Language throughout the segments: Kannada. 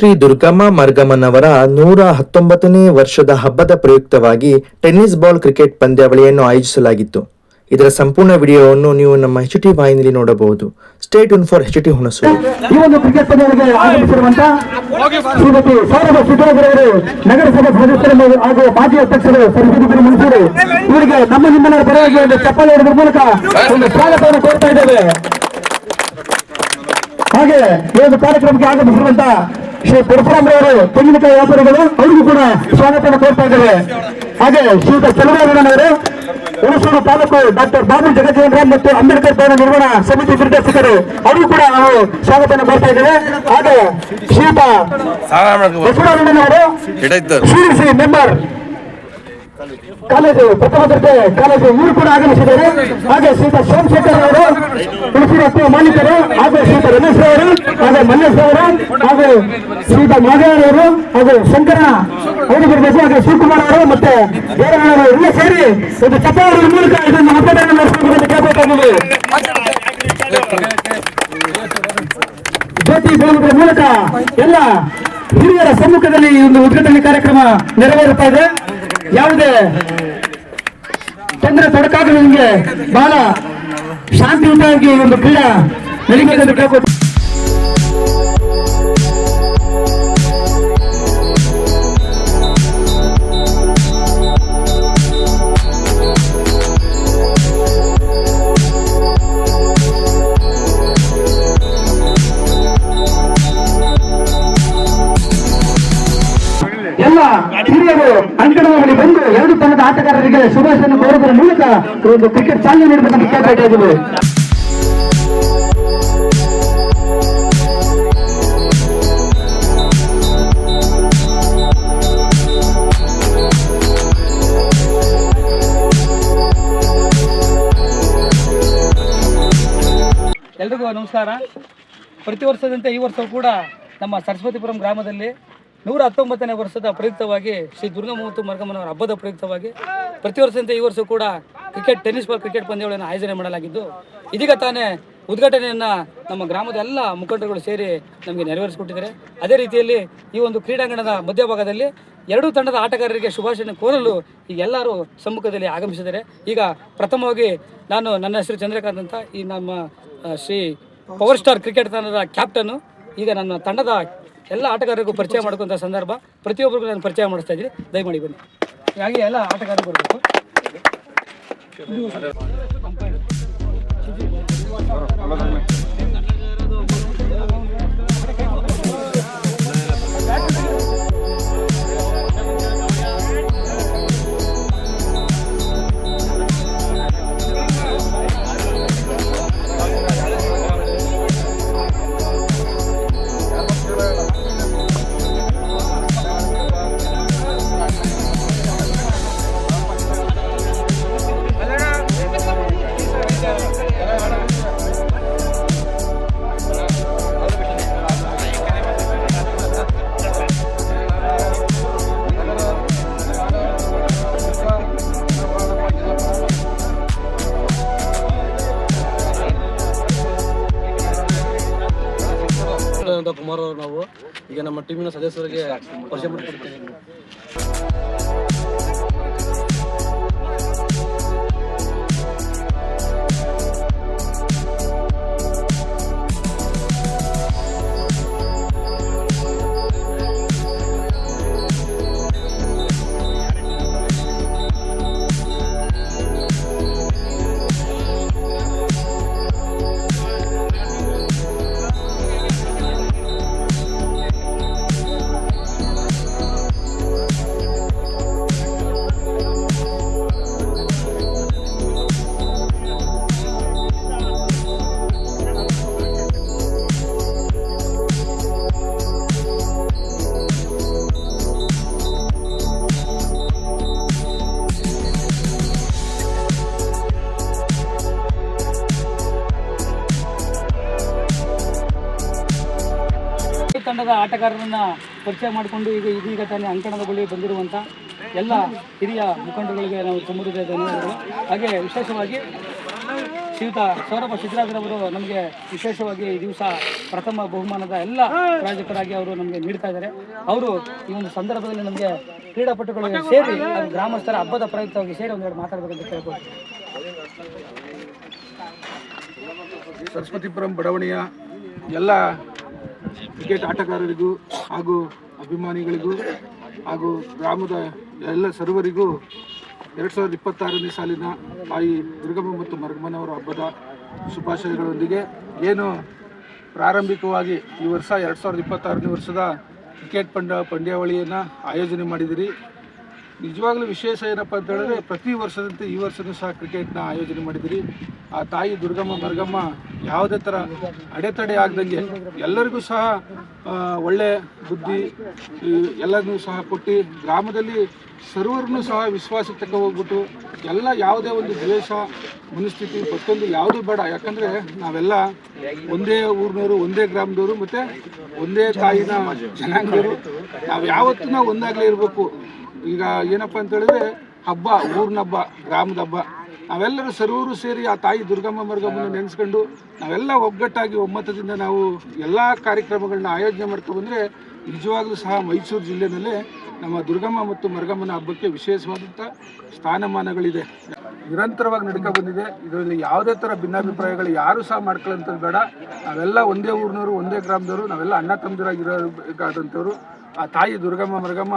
ಶ್ರೀ ದುರ್ಗಮ್ಮ ಮರ್ಗಮ್ಮನವರ ನೂರ ಹತ್ತೊಂಬತ್ತನೇ ವರ್ಷದ ಹಬ್ಬದ ಪ್ರಯುಕ್ತವಾಗಿ ಟೆನ್ನಿಸ್ ಬಾಲ್ ಕ್ರಿಕೆಟ್ ಪಂದ್ಯಾವಳಿಯನ್ನು ಆಯೋಜಿಸಲಾಗಿತ್ತು. ಇದರ ಸಂಪೂರ್ಣ ವಿಡಿಯೋವನ್ನು ನೀವು ನಮ್ಮ ಎಚ್ ಟಿ ವಾಹಿನಿಯಲ್ಲಿ ನೋಡಬಹುದು. State in for H T ಹುಣಸು ಈ ಒಂದು ಕ್ರಿಕೆಟ್ ಪಂದ್ಯಗಳಿಗೆ ಆಗಮಿಸಿರುವಂತ ಶ್ರೀಮತಿ ಸೌರಭ ಸಿದ್ದರಾಮಯ್ಯವರು ನಗರಸಭಾ ಸದಸ್ಯರು ಹಾಗೂ ಮಾಜಿ ಅಧ್ಯಕ್ಷರು ಸರಸ್ವತಿ ಮನ್ಸೂರು ಇವರಿಗೆ ನಮ್ಮ ನಿಮ್ಮೆಲ್ಲರ ಪರವಾಗಿ ಒಂದು ಚಪ್ಪಾಳೆ ಹೊಡೆದ ಮೂಲಕ ಒಂದು ಸ್ವಾಗತವನ್ನು ಕೋರ್ತಾ ಇದ್ದೇವೆ. ಹಾಗೆ ಈ ಒಂದು ಕಾರ್ಯಕ್ರಮಕ್ಕೆ ಆಗಮಿಸಿರುವಂತ ಶ್ರೀ ಪರಶುರಾಮರವರು ತೆಂಗಿನಕಾಯಿ ವ್ಯಾಪಾರಿಗಳು ಅವರಿಗೂ ಕೂಡ ಸ್ವಾಗತವನ್ನು ಕೋರ್ತಾ ಇದ್ದೇವೆ. ಹಾಗೆ ಶ್ರೀಯುತ ಚಲುವಣ್ಣನವರು ಹುಣಸೂರು ತಾಲೂಕು ಡಾಕ್ಟರ್ ಬಾಬು ಜಗಜೀವನ್ ರಾಮ್ ಮತ್ತು ಅಂಬೇಡ್ಕರ್ ಭವನ ನಿರ್ಮಾಣ ಸಮಿತಿ ನಿರ್ದೇಶಕರು ಅವರಿಗೂ ಕೂಡ ನಾವು ಸ್ವಾಗತವನ್ನು ಕೋರ್ತಾ ಇದ್ದೇವೆ. ಹಾಗೆ ಶ್ರೀಯುತ ಬಸವರಾಜಣ್ಣನವರು ಶ್ರೀ ಮೆಂಬರ್ ಕಾಲೇಜು ಪ್ರಥಮ ದರ್ಜೆ ಕಾಲೇಜು ಇವರು ಕೂಡ ಆಗಮಿಸಿದ್ದಾರೆ. ಹಾಗೆ ಶ್ರೀತ ಸೋಮಶೇಖರ್ ಅವರು ತುಳಸಿ ರಸ್ತೆಯ ಮಾಲೀಕರು, ಹಾಗೂ ಶ್ರೀತ ರಮೇಶ್ ಅವರು, ಹಾಗೆ ಮಲ್ಲೇಶ್ ಅವರು, ಹಾಗೂ ಶ್ರೀತ ಮಾದೇವರ್ ಅವರು, ಹಾಗೂ ಶಂಕರ ಅವರು ಹಾಗೆ ಶಿವಕುಮಾರ್ ಅವರು ಮತ್ತೆ ಬೇರೆ ಎಲ್ಲ ಸೇರಿ ಒಂದು ಚಪ್ಪಾಳೆ ಮೂಲಕ ಇದನ್ನು ಮತದಾನ ನಡೆಸಬೇಕು ಕೇಳಬೇಕಾಗಿದೆ ಜ್ಯೋತಿ ಬೆಳಗುವ ಮೂಲಕ ಎಲ್ಲ ಹಿರಿಯರ ಸಮ್ಮುಖದಲ್ಲಿ ಈ ಒಂದು ಉದ್ಘಾಟನೆ ಕಾರ್ಯಕ್ರಮ ನೆರವೇರುತ್ತಾ ಇದೆ. ಯಾವುದೇ? ತೊಂದರೆ ನಿಮಗೆ ಬಹಳ ಶಾಂತಿಯುತವಾಗಿ ಒಂದು ಕ್ರೀಡಾ ನಡೀಬೇಕೆಂದು ಕೇಳ್ಕೊಳ್ತೀನಿ ಎಲ್ಲ ಹಿರಿಯರು ಅಂಕಣದ ಬಳಿ ಬಂದು ಎರಡು ತಂಡದ ಆಟಗಾರರಿಗೆ ಶುಭಾಶಯನ್ನು ಕೋರುವುದರ ಮೂಲಕ ಒಂದು ಕ್ರಿಕೆಟ್ ಚಾಲನೆ ನೀಡಬೇಕಂತ ಕೇಳ್ತಾ ಎಲ್ರಿಗೂ ನಮಸ್ಕಾರ. ಪ್ರತಿ ವರ್ಷದಂತೆ ಈ ವರ್ಷವೂ ಕೂಡ ನಮ್ಮ ಸರಸ್ವತಿಪುರಂ ಗ್ರಾಮದಲ್ಲಿ ನೂರ ಹತ್ತೊಂಬತ್ತನೇ ವರ್ಷದ ಪ್ರಯುಕ್ತವಾಗಿ ಶ್ರೀ ದುರ್ಗಮ್ಮ ಮತ್ತು ಮರ್ಗಮ್ಮನವರ ಹಬ್ಬದ ಪ್ರಯುಕ್ತವಾಗಿ ಪ್ರತಿ ವರ್ಷದಂತೆ ಈ ವರ್ಷ ಕೂಡ ಕ್ರಿಕೆಟ್, ಟೆನ್ನಿಸ್ ಬಾಲ್ ಕ್ರಿಕೆಟ್ ಪಂದ್ಯಗಳನ್ನು ಆಯೋಜನೆ ಮಾಡಲಾಗಿದ್ದು, ಇದೀಗ ತಾನೇ ಉದ್ಘಾಟನೆಯನ್ನು ನಮ್ಮ ಗ್ರಾಮದ ಎಲ್ಲ ಮುಖಂಡರುಗಳು ಸೇರಿ ನಮಗೆ ನೆರವೇರಿಸಿಕೊಟ್ಟಿದ್ದಾರೆ. ಅದೇ ರೀತಿಯಲ್ಲಿ ಈ ಒಂದು ಕ್ರೀಡಾಂಗಣದ ಮಧ್ಯಭಾಗದಲ್ಲಿ ಎರಡೂ ತಂಡದ ಆಟಗಾರರಿಗೆ ಶುಭಾಶಯ ಕೋರಲು ಈಗ ಎಲ್ಲರೂ ಸಮ್ಮುಖದಲ್ಲಿ ಆಗಮಿಸಿದ್ದಾರೆ. ಈಗ ಪ್ರಥಮವಾಗಿ ನಾನು ನನ್ನ ಹೆಸರು ಚಂದ್ರಕಾಂತ್ ಅಂತ, ಈ ನಮ್ಮ ಶ್ರೀ ಪವರ್ ಸ್ಟಾರ್ ಕ್ರಿಕೆಟ್ ತಂಡದ ಕ್ಯಾಪ್ಟನ್ನು, ಈಗ ನನ್ನ ತಂಡದ ಎಲ್ಲ ಆಟಗಾರರಿಗೂ ಪರಿಚಯ ಮಾಡ್ಕೊಂತ ಸಂದರ್ಭ ಪ್ರತಿಯೊಬ್ಬರಿಗೂ ನಾನು ಪರಿಚಯ ಮಾಡಿಸ್ತಾ ಇದ್ದೀನಿ. ದಯಮಾಡಿ ಬನ್ನಿ. ಹಾಗೆ ಎಲ್ಲ ಆಟಗಾರರು ಬರಬೇಕು. ಟೀಮಿನ ಸದಸ್ಯರಿಗೆ ಪರಿಚಯ ಮಾಡಿಕೊಡ್ತೇವೆ. ತಂಡದ ಆಟಗಾರರನ್ನ ಪರಿಚಯ ಮಾಡಿಕೊಂಡು ಈಗ ಇದೀಗ ತಾನೇ ಅಂಕಣದ ಬಳಿ ಬಂದಿರುವಂಥ ಎಲ್ಲ ಹಿರಿಯ ಮುಖಂಡಗಳಿಗೆ ನಾವು ತುಂಬ ಧನ್ಯವಾದಗಳು. ಹಾಗೆ ವಿಶೇಷವಾಗಿ ಶ್ರೀಯುತ ಸೌರಭ ಸಿದ್ದರಾಜರವರು ನಮಗೆ ವಿಶೇಷವಾಗಿ ಈ ದಿವಸ ಪ್ರಥಮ ಬಹುಮಾನದ ಎಲ್ಲ ಪ್ರಾಯೋಜಕರಾಗಿ ಅವರು ನಮಗೆ ನೀಡ್ತಾ ಇದ್ದಾರೆ. ಅವರು ಈ ಒಂದು ಸಂದರ್ಭದಲ್ಲಿ ನಮಗೆ ಕ್ರೀಡಾಪಟುಗಳಿಗೆ ಸೇರಿ ಗ್ರಾಮಸ್ಥರ ಹಬ್ಬದ ಪ್ರಯುಕ್ತವಾಗಿ ಸೇರಿ ಒಂದೆರಡು ಮಾತಾಡಬೇಕಂತ ಕೇಳ್ಬೋದು ಸರಸ್ವತಿಪುರಂ ಬಡಾವಣೆಯ ಎಲ್ಲ ಕ್ರಿಕೆಟ್ ಆಟಗಾರರಿಗೂ ಹಾಗೂ ಅಭಿಮಾನಿಗಳಿಗೂ ಹಾಗೂ ಗ್ರಾಮದ ಎಲ್ಲ ಸರ್ವರಿಗೂ ಎರಡು ಸಾವಿರದ ಇಪ್ಪತ್ತಾರನೇ ಸಾಲಿನ ಬಾಯಿ ದುರ್ಗಮ್ಮ ಮತ್ತು ಮರಗಮ್ಮನವರ ಹಬ್ಬದ ಶುಭಾಶಯಗಳೊಂದಿಗೆ ಏನು ಪ್ರಾರಂಭಿಕವಾಗಿ ಈ ವರ್ಷ ಎರಡು ಸಾವಿರದ ಇಪ್ಪತ್ತಾರನೇ ವರ್ಷದ ಕ್ರಿಕೆಟ್ ಪಂಡ ಪಂದ್ಯಾವಳಿಯನ್ನು ಆಯೋಜನೆ ಮಾಡಿದಿರಿ. ನಿಜವಾಗ್ಲೂ ವಿಶೇಷ ಏನಪ್ಪ ಅಂತ ಹೇಳಿದ್ರೆ ಪ್ರತಿ ವರ್ಷದಂತೆ ಈ ವರ್ಷನೂ ಸಹ ಕ್ರಿಕೆಟ್ನ ಆಯೋಜನೆ ಮಾಡಿದಿರಿ. ಆ ತಾಯಿ ದುರ್ಗಮ್ಮ ಮರ್ಗಮ್ಮ ಯಾವುದೇ ಥರ ಅಡೆತಡೆ ಆಗ್ದಂಗೆ ಎಲ್ಲರಿಗೂ ಸಹ ಒಳ್ಳೆ ಬುದ್ಧಿ ಎಲ್ಲರಿಗೂ ಸಹ ಕೊಟ್ಟು ಗ್ರಾಮದಲ್ಲಿ ಸರ್ವರನ್ನೂ ಸಹ ವಿಶ್ವಾಸಕ್ಕೆ ತಕ್ಕ ಹೋಗ್ಬಿಟ್ಟು ಎಲ್ಲ ಯಾವುದೇ ಒಂದು ದ್ವೇಷ, ಮನಸ್ಥಿತಿ, ಮತ್ತೊಂದು ಯಾವುದೂ ಬೇಡ. ಯಾಕಂದರೆ ನಾವೆಲ್ಲ ಒಂದೇ ಊರಿನವರು, ಒಂದೇ ಗ್ರಾಮದವರು, ಮತ್ತು ಒಂದೇ ತಾಯಿನ ಜನಾಂಗದವರು. ನಾವು ಯಾವತ್ತೂ ನಾವು ಒಂದಾಗಲೇ ಇರಬೇಕು. ಈಗ ಏನಪ್ಪ ಅಂತ ಹೇಳಿದ್ರೆ, ಹಬ್ಬ, ಊರಿನ ಹಬ್ಬ, ಗ್ರಾಮದ ಹಬ್ಬ. ನಾವೆಲ್ಲರೂ ಸರ್ವರು ಸೇರಿ ಆ ತಾಯಿ ದುರ್ಗಮ್ಮ ಮರ್ಗಮ್ಮನ ನೆನೆಸ್ಕೊಂಡು ನಾವೆಲ್ಲ ಒಗ್ಗಟ್ಟಾಗಿ ಒಮ್ಮತದಿಂದ ನಾವು ಎಲ್ಲ ಕಾರ್ಯಕ್ರಮಗಳನ್ನ ಆಯೋಜನೆ ಮಾಡ್ಕೊ ಬಂದರೆ ನಿಜವಾಗ್ಲೂ ಸಹ ಮೈಸೂರು ಜಿಲ್ಲೆನಲ್ಲೇ ನಮ್ಮ ದುರ್ಗಮ್ಮ ಮತ್ತು ಮರ್ಗಮ್ಮನ ಹಬ್ಬಕ್ಕೆ ವಿಶೇಷವಾದಂಥ ಸ್ಥಾನಮಾನಗಳಿದೆ. ನಿರಂತರವಾಗಿ ನಡ್ಕೊ ಬಂದಿದೆ. ಇದರಲ್ಲಿ ಯಾವುದೇ ಥರ ಭಿನ್ನಾಭಿಪ್ರಾಯಗಳು ಯಾರೂ ಸಹ ಮಾಡ್ಕೊಳ್ಳೋಂಥದ್ದು ಬೇಡ. ನಾವೆಲ್ಲ ಒಂದೇ ಊರಿನವರು ಒಂದೇ ಗ್ರಾಮದವರು ನಾವೆಲ್ಲ ಅಣ್ಣ ತಮ್ಮದಿರಾಗಿರೋಬೇಕಾದಂಥವ್ರು ಆ ತಾಯಿ ದುರ್ಗಮ್ಮ ಮರ್ಗಮ್ಮ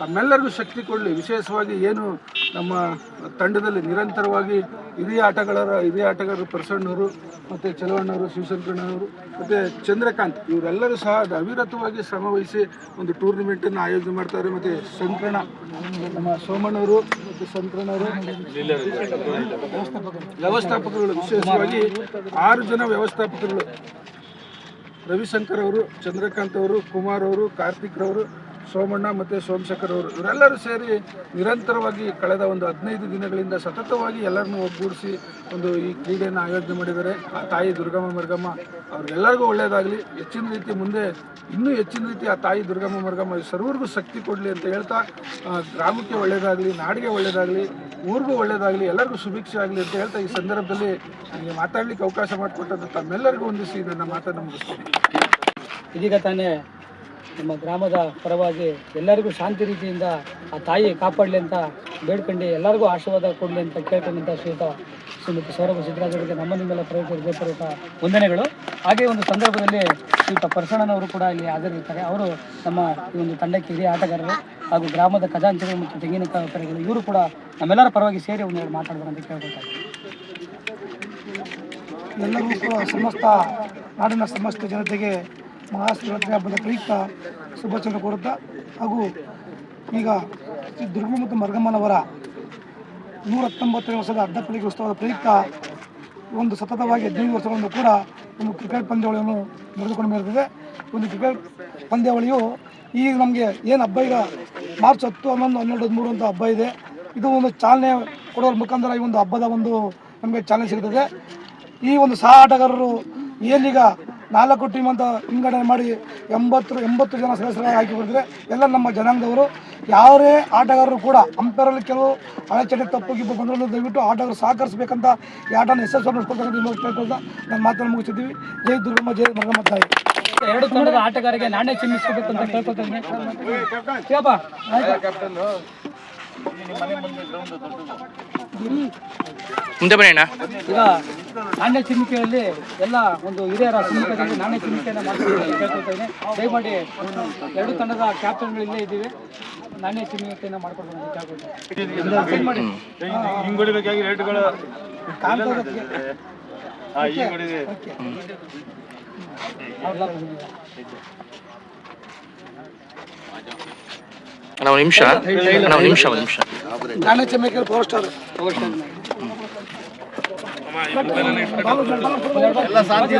ತಮ್ಮೆಲ್ಲರಿಗೂ ಶಕ್ತಿ ಕೊಡಲಿ. ವಿಶೇಷವಾಗಿ ಏನು ನಮ್ಮ ತಂಡದಲ್ಲಿ ನಿರಂತರವಾಗಿ ಹಿರಿಯ ಆಟಗಾರರ, ಹಿರಿಯ ಆಟಗಾರರು ಪ್ರಸನ್ನರು ಮತ್ತು ಚಲವಣ್ಣವರು ಶಿವಶಂಕರಣ್ಣವರು ಮತ್ತು ಚಂದ್ರಕಾಂತ್, ಇವರೆಲ್ಲರೂ ಸಹ ಅದು ಅವಿರತವಾಗಿ ಶ್ರಮ ವಹಿಸಿ ಒಂದು ಟೂರ್ನಿಮೆಂಟನ್ನು ಆಯೋಜನೆ ಮಾಡ್ತಾರೆ. ಮತ್ತು ಶಂಕರಣ ನಮ್ಮ ಸೋಮಣ್ಣವರು ಮತ್ತು ಶಂಕರಣ್ಣವರು ವ್ಯವಸ್ಥಾಪಕರುಗಳು ವಿಶೇಷವಾಗಿ ಆರು ಜನ ವ್ಯವಸ್ಥಾಪಕರುಗಳು. ರವಿಶಂಕರ್ ಅವರು, ಚಂದ್ರಕಾಂತ್ ಅವರು, ಕುಮಾರ್ ಅವರು, ಕಾರ್ತಿಕ್ ರವರು ಸೋಮಣ್ಣ ಮತ್ತು ಸೋಮಶೇಖರ್ ಅವರು, ಇವರೆಲ್ಲರೂ ಸೇರಿ ನಿರಂತರವಾಗಿ ಕಳೆದ ಒಂದು ಹದಿನೈದು ದಿನಗಳಿಂದ ಸತತವಾಗಿ ಎಲ್ಲರನ್ನೂ ಒಗ್ಗೂಡಿಸಿ ಒಂದು ಈ ಕ್ರೀಡೆಯನ್ನು ಆಯೋಜನೆ ಮಾಡಿದ್ದಾರೆ. ಆ ತಾಯಿ ದುರ್ಗಮ್ಮ ಮರ್ಗಮ್ಮ ಅವ್ರಿಗೆಲ್ಲರಿಗೂ ಒಳ್ಳೆಯದಾಗಲಿ. ಹೆಚ್ಚಿನ ರೀತಿ ಮುಂದೆ, ಇನ್ನೂ ಹೆಚ್ಚಿನ ರೀತಿ ಆ ತಾಯಿ ದುರ್ಗಮ್ಮ ಮರ್ಗಮ್ಮ ಸರ್ವರಿಗೂ ಶಕ್ತಿ ಕೊಡಲಿ ಅಂತ ಹೇಳ್ತಾ ಗ್ರಾಮಕ್ಕೆ ಒಳ್ಳೆಯದಾಗಲಿ, ನಾಡಿಗೆ ಒಳ್ಳೆಯದಾಗಲಿ, ಊರಿಗೂ ಒಳ್ಳೆಯದಾಗಲಿ, ಎಲ್ಲರಿಗೂ ಸುಭಿಕ್ಷೆ ಆಗಲಿ ಅಂತ ಹೇಳ್ತಾ ಈ ಸಂದರ್ಭದಲ್ಲಿ ನನಗೆ ಮಾತಾಡಲಿಕ್ಕೆ ಅವಕಾಶ ಮಾಡಿಕೊಟ್ಟದ್ದು ತಮ್ಮೆಲ್ಲರಿಗೂ ಹೊಂದಿಸಿ ನನ್ನ ಮಾತನ್ನು ಮುಗಿಸ್ತೀನಿ. ಇದೀಗ ತಾನೇ ನಮ್ಮ ಗ್ರಾಮದ ಪರವಾಗಿ ಎಲ್ಲರಿಗೂ ಶಾಂತಿ ರೀತಿಯಿಂದ ಆ ತಾಯಿ ಕಾಪಾಡಲಿ ಅಂತ ಬೇಡ್ಕೊಂಡು ಎಲ್ಲರಿಗೂ ಆಶೀರ್ವಾದ ಕೊಡಲಿ ಅಂತ ಕೇಳ್ಕೊಂಡಂಥ ಶ್ರೀತ ಶ್ರೀಮತಿ ಸೌರಭ ಸಿದ್ದರಾಜರಿಗೆ ನಮ್ಮ ನಿಮ್ಮೆಲ್ಲ ಹೃದಯಪೂರ್ವಕ ವಂದನೆಗಳು. ಹಾಗೆ ಒಂದು ಸಂದರ್ಭದಲ್ಲಿ ಶ್ರೀತ ಪರಸಣ್ಣನವರು ಕೂಡ ಇಲ್ಲಿ ಹಾಜರಿರ್ತಾರೆ. ಅವರು ನಮ್ಮ ಈ ಒಂದು ತಂಡಕ್ಕೆ ಹಿರಿಯ ಆಟಗಾರರು ಹಾಗೂ ಗ್ರಾಮದ ಖಜಾಂಚಿಗಳು ಮತ್ತು ತೆಂಗಿನ ಇವರು ಕೂಡ ನಮ್ಮೆಲ್ಲರ ಪರವಾಗಿ ಸೇರಿ ಒಂದೆರಡು ಎರಡು ಅಂತ ಕೇಳ್ಕೊಳ್ತಾರೆ. ಎಲ್ಲರಿಗೂ ಸಮಸ್ತ ನಾಡಿನ ಸಮಸ್ತ ಜನತೆಗೆ ಮಹಾಶಿವರಾತ್ರಿ ಹಬ್ಬದ ಪ್ರಯುಕ್ತ ಶುಭಾಶಯ ಕೋರುತ್ತಾ, ಹಾಗೂ ಈಗ ಶ್ರೀ ದುರ್ಗಮ್ಮ ಮತ್ತು ಮರ್ಗಮ್ಮನವರ ನೂರ ಹತ್ತೊಂಬತ್ತನೇ ವರ್ಷದ ಅರ್ಧಪಳಿಗೆ ಉತ್ಸವದ ಪ್ರಯುಕ್ತ ಒಂದು ಸತತವಾಗಿ ಹದಿನೈದು ವರ್ಷಗಳನ್ನು ಕೂಡ ಒಂದು ಕ್ರಿಕೆಟ್ ಪಂದ್ಯಾವಳಿಯನ್ನು ನಡೆದುಕೊಂಡು ಬರುತ್ತದೆ ಒಂದು ಕ್ರಿಕೆಟ್ ಪಂದ್ಯಾವಳಿಯು ಈಗ ನಮಗೆ ಏನು ಹಬ್ಬ ಈಗ ಮಾರ್ಚ್ ಹತ್ತು, ಹನ್ನೊಂದು, ಹನ್ನೆರಡು, ಹದಿಮೂರು ಅಂತ ಹಬ್ಬ ಇದೆ. ಇದು ಒಂದು ಚಾಲನೆ ಕೊಡೋದ್ರ ಮುಖಾಂತರ ಈ ಒಂದು ಹಬ್ಬದ ಒಂದು ನಮಗೆ ಚಾಲನೆ ಸಿಗುತ್ತದೆ ಈ ಒಂದು ಸಹ ಆಟಗಾರರು ಏನೀಗ ನಾಲ್ಕು ಟೀಮ್ ಅಂತ ವಿಂಗಡಣೆ ಮಾಡಿ ಎಂಬತ್ತು ಎಂಬತ್ತು ಜನ ಸದಸ್ಯರಾಗಿ ಆಯ್ಕೆ ಬಿಡಿದ್ರೆ ಎಲ್ಲ ನಮ್ಮ ಜನಾಂಗದವರು. ಯಾರೇ ಆಟಗಾರರು ಕೂಡ ಅಂಪೈರಲ್ಲಿ ಕೆಲವು ಅಡಚಣೆ ತಪ್ಪು ಗಿಪ್ಪು ಬಂದರೂ ದಯವಿಟ್ಟು ಆಟಗಾರರು ಸಹಕರಿಸಬೇಕಂತ ಈ ಆಟನ ಯಶಸ್ವಿ ನಡೆಸ್ಕೊಳ್ತಕ್ಕಂಥ ನಾನು ಮಾತನ್ನು ಮುಗಿಸಿದ್ದೀವಿ ಜೈ ದುರ್ಗಮ್ಮ ಜೈ ಮರ್ಗಮ್ಮ ತಾಯಿ. ಎರಡು ತಂಡದ ಆಟಗಾರರಿಗೆ ನಾಣ್ಯ ಚಿಮ್ಮಿಸಬೇಕು ಅಂತ ಕೇಳ್ಕೊತೀನಿ ಮುಂದೆ ಬನ್ನಿ ಅಣ್ಣ. ಈಗ ನಾಣ್ಯ ಚಿಮ್ಮಿಕೆಯಲ್ಲಿ ಎಲ್ಲ ಒಂದು ಹಿರಿಯರ ಸಮ್ಮುಖದಲ್ಲಿ ನಾಣ್ಯ ಚಿಮ್ಮಿಕೆಯನ್ನು ಅಂತ ಕೇಳ್ಕೊತಾ ಇದ್ದೀನಿ. ದಯಮಾಡಿ ಎರಡು ತಂಡದ ಕ್ಯಾಪ್ಟನ್ಗಳು ಇಲ್ಲೇ ಇದ್ದೀವಿ. ನಾಣ್ಯ ಚಿಮ್ಮಿಕೆಯನ್ನು ಮಾಡ್ಕೊಂಡು ನಿಮಿಷ. ನಿಮಿಷ ನಿಮಿಷ. ನಾಣ್ಯ ಸ್ಟಾರ್ ಫೋರ್ ಸ್ಟಾರ್ ಎಲ್ಲ ಸಾಧ್ಯ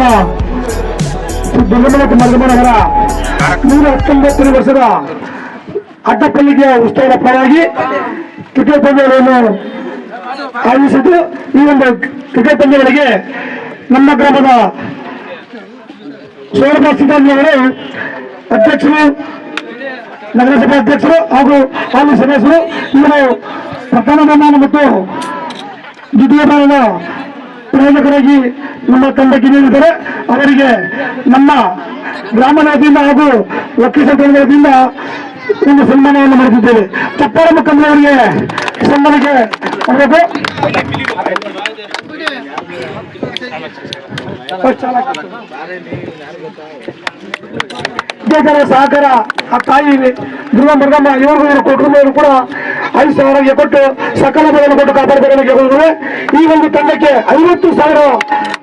ನಮ್ಮ ದುರ್ಗಮಲ ಮರ್ಗಮನವರ ನೂರ ಹತ್ತೊಂಬತ್ತನೇ ವರ್ಷದ ಅಡ್ಡಪಲ್ಲಿಗೆ ಉತ್ಸವದ ಪರವಾಗಿ ಕ್ರಿಕೆಟ್ ಪಂದ್ಯಗಳನ್ನು ಆಯೋಜಿಸಿದ್ದು ಈ ಒಂದು ಕ್ರಿಕೆಟ್ ಪಂದ್ಯಗಳಿಗೆ ನಮ್ಮ ಗ್ರಾಮದ ಸೋಮನಾಥ ಸಿದ್ಧಾಂತ ಅವರು ಅಧ್ಯಕ್ಷರು, ನಗರಸಭೆ ಅಧ್ಯಕ್ಷರು ಹಾಗೂ ಹಾಲಿ ಸದಸ್ಯರು. ಇವರು ಪ್ರಧಾನ ಮತ್ತು ದ್ವಿತೀಯ ಪ್ರಯೋಜಕರಾಗಿ ನಮ್ಮ ತಂಡಕ್ಕೆ ನೀಡಿದ್ದಾರೆ ಅವರಿಗೆ ನಮ್ಮ ಗ್ರಾಮನಾಥದಿಂದ ಹಾಗೂ ವಕೀಲ ತಂಡದಿಂದ ಒಂದು ಸನ್ಮಾನವನ್ನು ಮಾಡುತ್ತಿದ್ದೇವೆ ಚಪ್ಪಾರ ಮುಖಂಡರ ಸನ್ಮಾನಕ್ಕೆ ಸನ್ಮಾನಕ್ಕೆ ಕೊಡಬೇಕು ವಿದ್ಯಾರ್ಥಿಗಳ ಸಹಕಾರ ಆ ತಾಯಿ ಧ್ರುವ ಮೃಗಮ್ಮ ಇವರು ಕುಟುಂಬದವರು ಕೂಡ ಐದು ಸಾವಿರ ಕೊಟ್ಟು ಸಕಲ ಬದಲು ಕೊಟ್ಟು ಕಾಪಾಡಬೇಕಂತ ಕೇಳಿದ್ರೆ ಈ ಒಂದು ತಂಡಕ್ಕೆ ಐವತ್ತು ಸಾವಿರ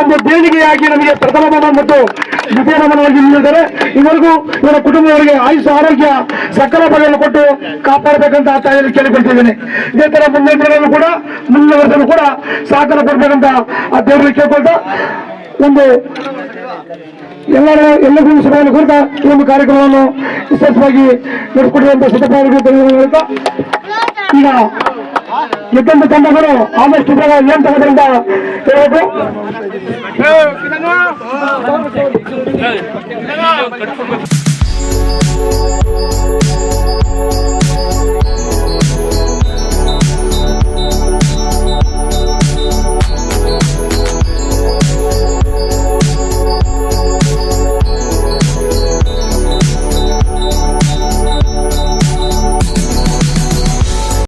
ಒಂದು ದೇಣಿಗೆಯಾಗಿ ನಮಗೆ ಪ್ರಥಮ ಮನ ಮತ್ತು ದ್ವಿತೀಯ ಮನವಾಗಿ ನೀಡಿದ್ದಾರೆ ಇವರಿಗೂ ಇವರ ಕುಟುಂಬದವರಿಗೆ ಆಯುಷ ಆರೋಗ್ಯ ಸಕಲ ಬದಲು ಕೊಟ್ಟು ಕಾಪಾಡಬೇಕಂತ ಆ ತಾಯಿಯಲ್ಲಿ ಕೇಳಿಕೊಳ್ತಿದ್ದೇನೆ. ಇದೇ ತರ ಮುಂದಿನ ಕೂಡ, ಮುಂದಿನ ವರ್ಷನೂ ಕೂಡ ಸಹಕಾರ ಕೊಡ್ಬೇಕಂತ ಆ ದೇವರಿಗೆ ಕೇಳ್ಕೊಳ್ತಾ ಒಂದು ಎಲ್ಲರ ಎಲ್ಲರಿಗೂ ಸಭೆಯನ್ನು ಕುರಿತ ಈ ಒಂದು ಕಾರ್ಯಕ್ರಮವನ್ನು ಸಿದ್ಧಪಾಡಿಗಳು ಧನ್ಯವಾದಗಳು ಹೇಳ್ತಾ. ಈಗ ಗೆದ್ದಂತ ತಂಡಗಳು ಆದಷ್ಟು ಬೇಗ ಏನ್ ತಗೋದ್ರಿಂದ ಹೇಳಬೇಕು